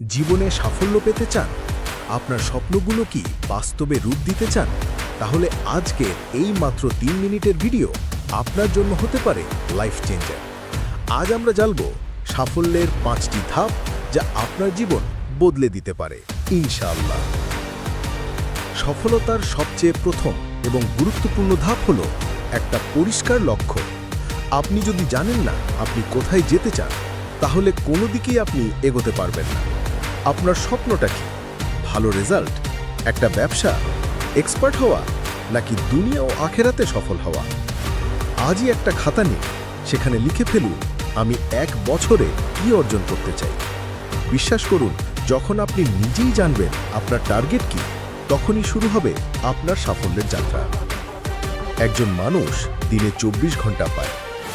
জীবনে সাফল্য পেতে চান? আপনার স্বপ্নগুলো কি বাস্তবে রূপ দিতে চান? তাহলে আজকের এই মাত্র তিন মিনিটের ভিডিও আপনার জন্য হতে পারে লাইফ চেঞ্জার আজ আমরা জানব সাফল্যের পাঁচটি ধাপ যা আপনার জীবন বদলে দিতে পারে। ইনশাআল্লাহ। সফলতার সবচেয়ে প্রথম এবং গুরুত্বপূর্ণ ধাপ হল একটা পরিষ্কার লক্ষ্য। আপনি যদি জানেন না আপনি কোথায় যেতে চান, তাহলে কোনো দিকেই আপনি এগোতে পারবেন না। আপনার স্বপ্নটা কি? ভালো রেজাল্ট একটা ব্যবসা? এক্সপার্ট হওয়া? নাকি দুনিয়া ও আখেরাতে সফল হওয়া? আজই একটা খাতা নিয়ে সেখানে লিখে ফেলুন, আমি এক বছরে কি অর্জন করতে চাই। বিশ্বাস করুন, যখন আপনি নিজেই জানবেন আপনার টার্গেট কি, তখনই শুরু হবে আপনার সাফল্যের যাত্রা। একজন মানুষ দিনে চব্বিশ ঘণ্টা পায়,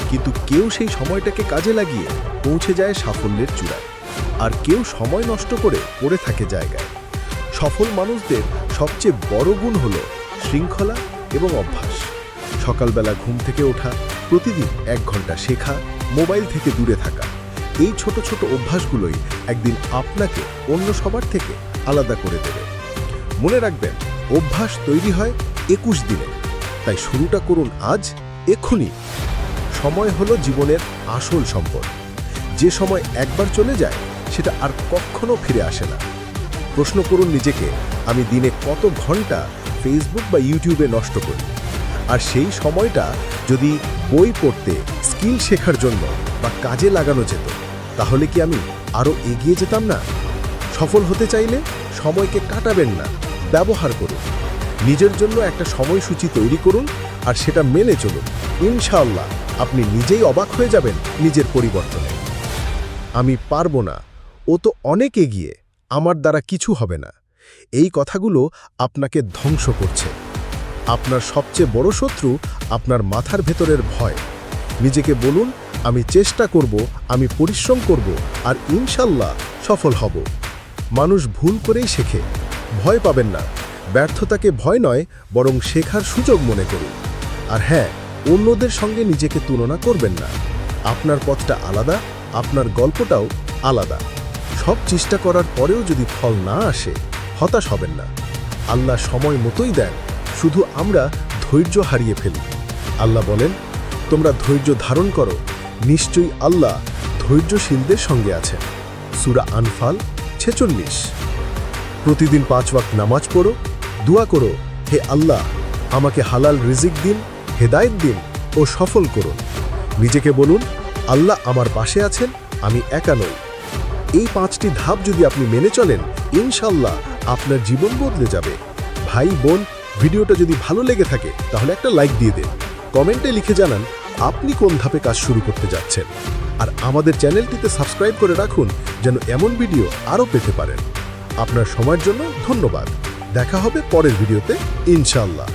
কিন্তু কেউ সেই সময়টাকে কাজে লাগিয়ে পৌঁছে যায় সাফল্যের চূড়ায়। আর কেউ সময় নষ্ট করে পড়ে থাকে জায়গায়। সফল মানুষদের সবচেয়ে বড় গুণ হল শৃঙ্খলা এবং অভ্যাস। সকালবেলা ঘুম থেকে ওঠা, প্রতিদিন এক ঘণ্টা শেখা, মোবাইল থেকে দূরে থাকা, এই ছোট ছোট অভ্যাসগুলোই একদিন আপনাকে অন্য সবার থেকে আলাদা করে দেবে। মনে রাখবেন, অভ্যাস তৈরি হয় একুশ দিনে। তাই শুরুটা করুন আজ এক্ষুনি সময় হলো জীবনের আসল সম্পদ। যে সময় একবার চলে যায় সেটা আর কখনো ফিরে আসে না। প্রশ্ন করুন নিজেকে, আমি দিনে কত ঘণ্টা ফেসবুক বা ইউটিউবে নষ্ট করি? আর সেই সময়টা যদি বই পড়তে, স্কিল শেখার জন্য বা কাজে লাগানো যেত, তাহলে কি আমি আরও এগিয়ে যেতাম না? সফল হতে চাইলে সময়কে কাটাবেন না, ব্যবহার করুন। নিজের জন্য একটা সময়সূচি তৈরি করুন আর সেটা মেনে চলুন। ইনশাআল্লাহ, আপনি নিজেই অবাক হয়ে যাবেন নিজের পরিবর্তনে। আমি পারব না। ও তো অনেক এগিয়ে, আমার দ্বারা কিছু হবে না। এই কথাগুলো আপনাকে ধ্বংস করছে। আপনার সবচেয়ে বড় শত্রু আপনার মাথার ভেতরের ভয়। নিজেকে বলুন, আমি চেষ্টা করব, আমি পরিশ্রম করব আর ইনশাল্লাহ সফল হব। মানুষ ভুল করেই শেখে, ভয় পাবেন না। ব্যর্থতাকে ভয় নয়, বরং শেখার সুযোগ মনে করুন আর হ্যাঁ অন্যদের সঙ্গে নিজেকে তুলনা করবেন না। আপনার পথটা আলাদা, আপনার গল্পটাও আলাদা। সব চেষ্টা করার পরেও যদি ফল না আসে, হতাশ হবেন না। আল্লাহ সময় মতোই দেন, শুধু আমরা ধৈর্য হারিয়ে ফেলি। আল্লাহ বলেন, তোমরা ধৈর্য ধারণ করো, নিশ্চয়ই আল্লাহ ধৈর্যশীলদের সঙ্গে আছেন। সুরা আনফাল ছেচল্লিশ। প্রতিদিন পাঁচ ওয়াক্ত নামাজ পড়ো, দোয়া করো, হে আল্লাহ, আমাকে হালাল রিজিক দিন, হেদায়েত দিন ও সফল করুন। নিজেকে বলুন, আল্লাহ আমার পাশে আছেন, আমি একা নই। এই পাঁচটি ধাপ যদি আপনি মেনে চলেন, ইনশাল্লাহ আপনার জীবন বদলে যাবে। ভাই, বোন, ভিডিওটা যদি ভালো লেগে থাকে, তাহলে একটা লাইক দিয়ে দিন। কমেন্টে লিখে জানান, আপনি কোন ধাপে কাজ শুরু করতে যাচ্ছেন? আর আমাদের চ্যানেলটিতে সাবস্ক্রাইব করে রাখুন, যেন এমন ভিডিও আরও পেতে পারেন। আপনার সময়ের জন্য ধন্যবাদ। দেখা হবে পরের ভিডিওতে, ইনশাল্লাহ।